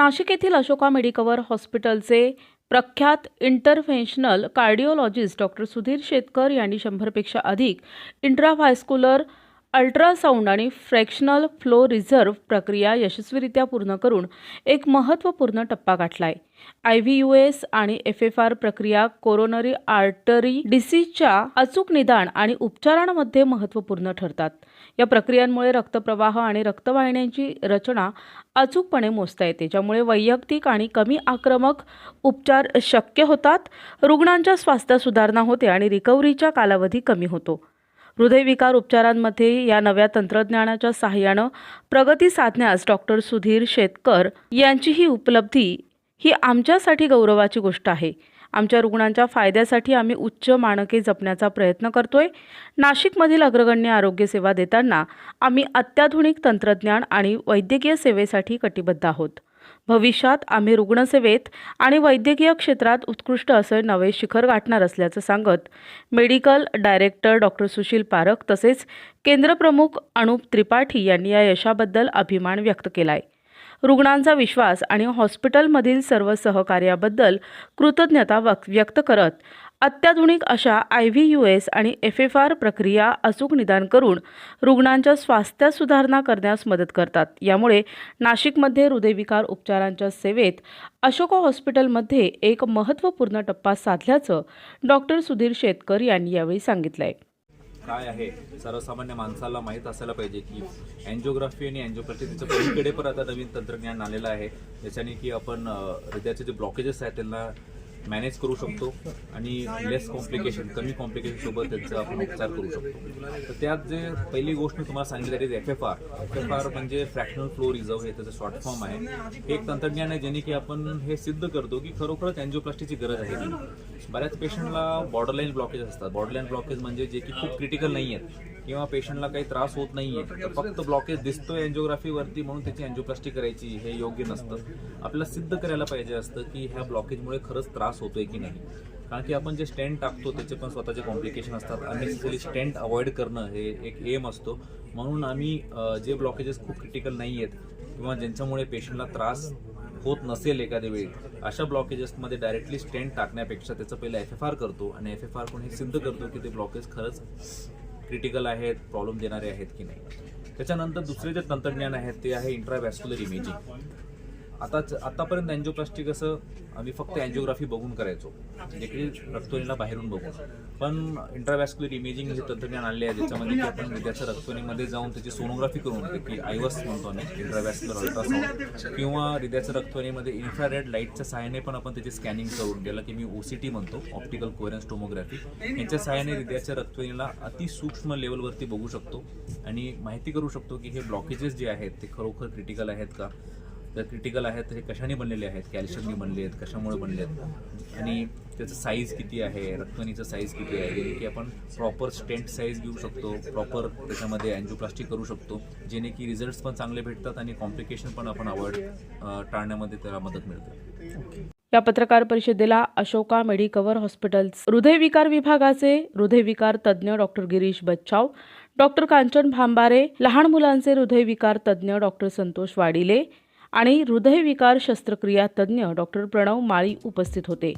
नाशिक येथील अशोका मेडिकवर हॉस्पिटलचे प्रख्यात interventional cardiologist doctor Sudhir Shetkar यांनी शंभरपेक्षा अधिक इंट्राव्हायस्कुलर अल्ट्रासाऊंड आणि फ्रॅक्शनल फ्लो रिझर्व्ह प्रक्रिया यशस्वीरित्या पूर्ण करून एक महत्त्वपूर्ण टप्पा गाठलाय. आय व्ही यू एस आणि एफ एफ आर प्रक्रिया कोरोनरी आर्टरी डिसीजच्या अचूक निदान आणि उपचारांमध्ये महत्त्वपूर्ण ठरतात. या प्रक्रियांमुळे रक्तप्रवाह आणि रक्तवाहिन्यांची रचना अचूकपणे मोजता येते ज्यामुळे वैयक्तिक आणि कमी आक्रमक उपचार शक्य होतात रुग्णांच्या स्वास्थ्य सुधारणा होते आणि रिकव्हरीचा कालावधी कमी होतो. हृदयविकार उपचारांमध्ये या नव्या तंत्रज्ञानाच्या सहाय्यानं प्रगती साधण्यास डॉक्टर सुधीर शेतकर यांची ही उपलब्धी ही आमच्यासाठी गौरवाची गोष्ट आहे. आमच्या रुग्णांच्या फायद्यासाठी आम्ही उच्च मानके जपण्याचा प्रयत्न करतोय. नाशिकमधील अग्रगण्य आरोग्य सेवा देताना आम्ही अत्याधुनिक तंत्रज्ञान आणि वैद्यकीय सेवेसाठी कटिबद्ध आहोत. भविष्यात आम्ही रुग्णसेवेत आणि वैद्यकीय क्षेत्रात उत्कृष्ट असे नवे शिखर गाठणार असल्याचं सांगत medical director doctor Sushil Parakh तसेच केंद्रप्रमुख अनुप त्रिपाठी यांनी या यशाबद्दल अभिमान व्यक्त केलाय. रुग्णांचा विश्वास आणि हॉस्पिटलमधील सर्व सहकार्याबद्दल कृतज्ञता व्यक्त करत अत्याधुनिक अशा आय व्ही यू एस आणि एफ एफ आर प्रक्रिया अचूक निदान करून रुग्णांच्या स्वास्थ्यात सुधारणा करण्यास मदत करतात. यामुळे नाशिकमध्ये हृदयविकार उपचारांच्या सेवेत अशोका हॉस्पिटलमध्ये एक महत्त्वपूर्ण टप्पा साधल्याचं डॉक्टर सुधीर शेतकर यांनी यावेळी सांगितलं आहे काय आहे? सर्वसामान्य माणसाला माहीत असायला पाहिजे की अँजिओग्राफी आणि अँजिओप्लास्टी त्याच्या पलीकडे पण आता नवीन तंत्रज्ञान आलेलं आहे. ज्याच्याने की आपण हृदयाचे जे ब्लॉकेजेस आहेत त्यांना मॅनेज करू शकतो आणि लेस कॉम्प्लिकेशन कमी कॉम्प्लिकेशन सोबत त्यांचा आपण उपचार करू शकतो. तर त्यात जे पहिली गोष्ट मी तुम्हाला सांगितली F F R F F R म्हणजे फ्रॅक्शनल फ्लो रिझर्व हे त्याचं शॉर्ट फॉर्म आहे. हे एक तंत्रज्ञान आहे ज्याने की आपण हे सिद्ध करतो की खरोखरच अँजिओप्लास्टीची गरज आहे. बऱ्याच पेशंटला बॉर्डरलाईन ब्लॉकेज असतात. बॉर्डरलाईन ब्लॉकेज म्हणजे जे की खूप क्रिटिकल नाही आहेत किंवा पेशंटला काही त्रास होत नाहीये. तर फक्त ब्लॉकेज दिसतोय अँजिओग्राफीवरती म्हणून त्याची अँजिओप्लास्टी करायची हे योग्य नसतं. आपल्याला सिद्ध करायला पाहिजे असतं की ह्या ब्लॉकेजमुळे खरंच त्रास होतोय की नाही. कारण की आपण जे स्टेंट टाकतो त्याचे पण स्वतःचे कॉम्प्लिकेशन असतात. अननेसेसरी स्टेंट अवॉइड करणं हे एक एम असतो. म्हणून आम्ही जे ब्लॉकेजेस खूप क्रिटिकल नाही आहेत किंवा ज्यांच्यामुळे पेशंटला त्रास होत नसेल एखाद्या वेळी अशा ब्लॉकेजेसमध्ये डायरेक्टली स्टेंट टाकण्यापेक्षा त्याचं पहिलं एफ एफ आर करतो आणि एफ एफ आर कोण हे सिद्ध करतो की ते ब्लॉकेज खरंच क्रिटिकल आहेत प्रॉब्लेम देणारे आहेत की नाही. त्याच्यानंतर दुसरे जे तंत्रज्ञान आहेत ते आहे इंट्रावॅस्क्युलर इमेजिंग आताच आतापर्यंत अँजिओप्लास्टी कसं आम्ही फक्त अँजिओग्राफी बघून करायचो. देखील की बाहेरून बघून. पण इंट्रावॅस्क्युलर इमेजिंग हे तंत्रज्ञान आणले आहे ज्याच्यामध्ये की आपण हृदयाच्या रक्तवाहिनीमध्ये जाऊन त्याची सोनोग्राफी करून की आयवस म्हणतो आम्ही इंट्रावॅस्क्युलर अल्ट्रासाऊंड किंवा हृदयाच्या रक्तवाहिनीमध्ये इन्फ्रारेड लाईटच्या सहाय्याने पण आपण त्याची स्कॅनिंग करून ज्याला की मी ओ सी टी म्हणतो ऑप्टिकल कोरियन्स टोमोग्राफी यांच्या सहाय्याने हृदयाच्या रक्तवाहिनीला अतिसूक्ष्म लेवलवरती बघू शकतो. आणि माहिती करू शकतो की हे ब्लॉकेजेस जे आहेत ते खरोखर क्रिटिकल आहेत का? जर क्रिटिकल आहेत तर हे कशाने बनलेले आहेत? कॅल्शियमने बनले आहेत कशामुळे बनले आहेत? आणि त्याचं साईज किती आहे? रक्तनीचं साईज किती आहे? की आपण प्रॉपर स्टेंट साईज घेऊ शकतो प्रॉपर त्याच्यामध्ये अँजिओप्लास्टी करू शकतो जेणे की रिझल्ट्स पण चांगले भेटतात आणि कॉम्प्लिकेशन पण आपण अवॉइड टाळण्यामध्ये त्याला मदत मिळते. या पत्रकार परिषदेला अशोका मेडिकवर हॉस्पिटल हृदयविकार विभागाचे हृदयविकार तज्ज्ञ डॉक्टर गिरीश बच्चाव डॉक्टर कांचन भांबारे लहान मुलांचे हृदयविकार तज्ज्ञ डॉक्टर संतोष वाडिले आणि हृदयविकार शस्त्रक्रिया तज्ज्ञ डॉक्टर प्रणव माळी उपस्थित होते.